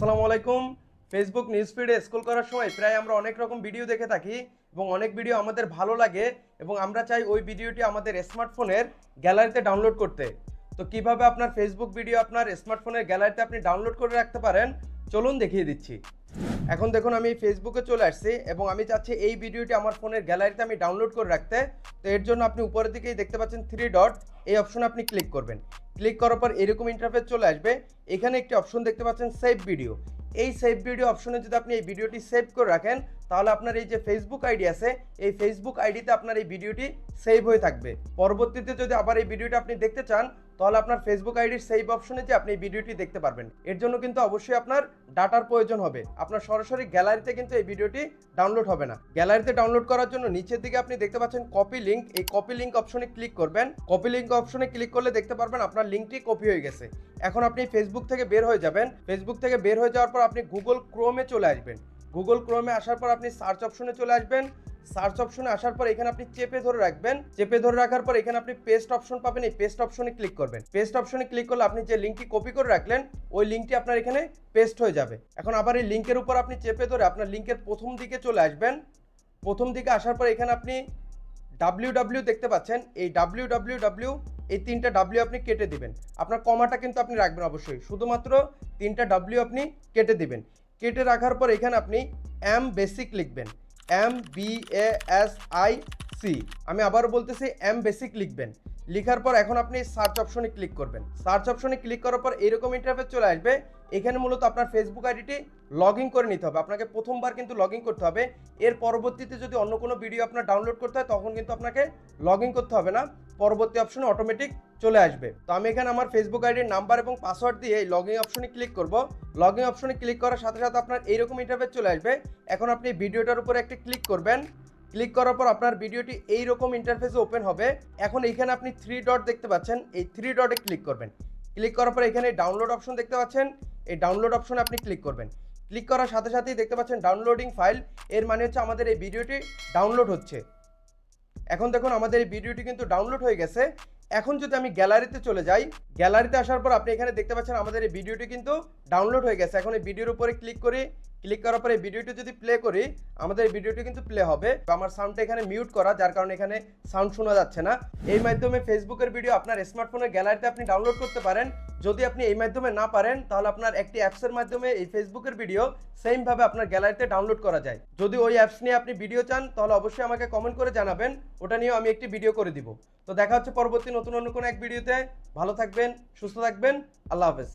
আসসালামু আলাইকুম। Facebook news ফিডে school করার সময় প্রায় আমরা অনেক রকম ভিডিও দেখে থাকি এবং অনেক ভিডিও আমাদের ভালো লাগে এবং আমরা চাই ওই ভিডিওটি আমাদের স্মার্টফোনের গ্যালারিতে ডাউনলোড করতে। তো কীভাবে আপনার ফেসবুক ভিডিও আপনার স্মার্টফোনের গ্যালারিতে আপনি ডাউনলোড করে রাখতে পারেন, চলুন দেখিয়ে দিচ্ছি। এখন দেখুন আমি ফেসবুকে চলে আসছি এবং আমি চাচ্ছি এই ভিডিওটি আমার ফোনের গ্যালারিতে আমি ডাউনলোড করে রাখতে। তো এর জন্য আপনি উপরের দিকেই দেখতে পাচ্ছেন থ্রি ডট এই অপশনে আপনি ক্লিক করবেন। ক্লিক করার পর এরকম ইন্টারফেস চলে আসবে। এখানে একটি অপশন দেখতে পাচ্ছেন সেভ ভিডিও এই সেভ ভিডিও অপশনে যদি আপনি এই ভিডিওটি সেভ করে রাখেন তাহলে আপনার এই যে ফেসবুক আইডি আছে, এই ফেসবুক আইডিতে আপনার এই ভিডিওটি সেভ হয়ে থাকবে। পরবর্তীতে যদি আবার এই ভিডিওটি আপনি দেখতে চান, তাহলে আপনার ফেসবুক আইডির সেভ অপশনে যে আপনি এই ভিডিওটি দেখতে পারবেন। এর জন্য কিন্তু অবশ্যই আপনার ডাটার প্রয়োজন হবে। আপনার সরাসরি গ্যালারিতে কিন্তু এই ভিডিওটি ডাউনলোড হবে না। গ্যালারিতে ডাউনলোড করার জন্য নিচের দিকে আপনি দেখতে পাচ্ছেন কপি লিঙ্ক এই কপি লিঙ্ক অপশনে ক্লিক করবেন। কপি লিঙ্ক অপশনে ক্লিক করলে দেখতে পারবেন আপনার লিঙ্কটি কপি হয়ে গেছে। এখন আপনি ফেসবুক থেকে বের হয়ে যাবেন। ফেসবুক থেকে বের হয়ে যাওয়ার পর আপনি গুগল ক্রোমে চলে আসবেন। গুগল ক্রোমে আসার পর আপনি সার্চ অপশনে চলে আসবেন। সার্চ অপশনে আসার পর এখানে আপনি চেপে ধরে রাখবেন। চেপে ধরে রাখার পর এখানে আপনি পেস্ট অপশন পাবেন। এই পেস্ট অপশনে ক্লিক করবেন। পেস্ট অপশনে ক্লিক করলে আপনি যে লিঙ্কটি কপি করে রাখলেন, ওই লিঙ্কটি আপনার এখানে পেস্ট হয়ে যাবে। এখন আবার এই লিঙ্কের উপর আপনি চেপে ধরে আপনার লিঙ্কের প্রথম দিকে চলে আসবেন। প্রথম দিকে আসার পর এখানে আপনি ডাব্লিউ ডাব্লিউ দেখতে পাচ্ছেন। এই ডাব্লিউ ডাব্লিউ ডাব্লিউ এই তিনটা ডাব্লিউ আপনি কেটে দিবেন। আপনার কমাটা কিন্তু আপনি রাখবেন অবশ্যই। শুধুমাত্র তিনটা ডাব্লিউ আপনি কেটে দিবেন। কেটে রাখার পর এখানে আপনি এম বেসিক লিখবেন। M B A S I C আমি আবার বলতেছি এম বেসিক লিখবেন। লিখার পর এখন আপনি সার্চ অপশনে ক্লিক করবেন। সার্চ অপশনে ক্লিক করার পর এরকম ইন্টারফেস চলে আসবে। এখানে মূলত আপনার ফেসবুক আইডিটি লগ করে নিতে হবে। আপনাকে প্রথমবার কিন্তু লগ করতে হবে। এর পরবর্তীতে যদি অন্য কোনো ভিডিও আপনার ডাউনলোড করতে হয়, তখন কিন্তু আপনাকে লগ করতে হবে না। পরবর্তী অপশনে অটোমেটিক চলে আসবে। তো আমি এখানে আমার ফেসবুক আইডির নাম্বার এবং পাসওয়ার্ড দিয়ে লগ ইন অপশনে ক্লিক করব। লগ অপশনে ক্লিক করার সাথে সাথে আপনার এইরকম ইন্টারফেস চলে আসবে। এখন আপনি ভিডিওটার উপরে একটি ক্লিক করবেন। ক্লিক করার পর আপনার ভিডিওটি এই রকম ইন্টারফেসে ওপেন হবে। এখন এইখানে আপনি থ্রি ডট দেখতে পাচ্ছেন। এই থ্রি ডটে ক্লিক করবেন। ক্লিক করার পর এখানে ডাউনলোড অপশন দেখতে পাচ্ছেন। এই ডাউনলোড অপশনে আপনি ক্লিক করবেন। ক্লিক করার সাথে সাথেই দেখতে পাচ্ছেন ডাউনলোডিং ফাইল এর মানে হচ্ছে আমাদের এই ভিডিওটি ডাউনলোড হচ্ছে। এখন দেখুন আমাদের এই ভিডিওটি কিন্তু ডাউনলোড হয়ে গেছে। এখন যদি আমি গ্যালারিতে চলে যাই গ্যালারিতে আসার পর আপনি এখানে দেখতে পাচ্ছেন আমাদের এই ভিডিওটি কিন্তু ডাউনলোড হয়ে গেছে। এখন এই ভিডিওর উপরে ক্লিক করি ক্লিক করার পরে ভিডিওটি যদি প্লে করি, আমাদের এই ভিডিওটি কিন্তু প্লে হবে। আমার সাউন্ডটা এখানে মিউট করা, যার কারণে এখানে সাউন্ড শোনা যাচ্ছে না। এই মাধ্যমে ফেসবুকের ভিডিও আপনার স্মার্টফোনের গ্যালারিতে আপনি ডাউনলোড করতে পারেন। যদি আপনি এই মাধ্যমে না পারেন, তাহলে আপনার একটি অ্যাপসের মাধ্যমে এই ফেসবুকের ভিডিও সেমভাবে আপনার গ্যালারিতে ডাউনলোড করা যায়। যদি ওই অ্যাপস নিয়ে আপনি ভিডিও চান, তাহলে অবশ্যই আমাকে কমেন্ট করে জানাবেন, ওটা নিয়েও আমি একটি ভিডিও করে দিব। তো দেখা হচ্ছে পরবর্তী নতুন অন্য কোনো এক ভিডিওতে ভালো থাকবেন, সুস্থ থাকবেন, আল্লাহ হাফেজ।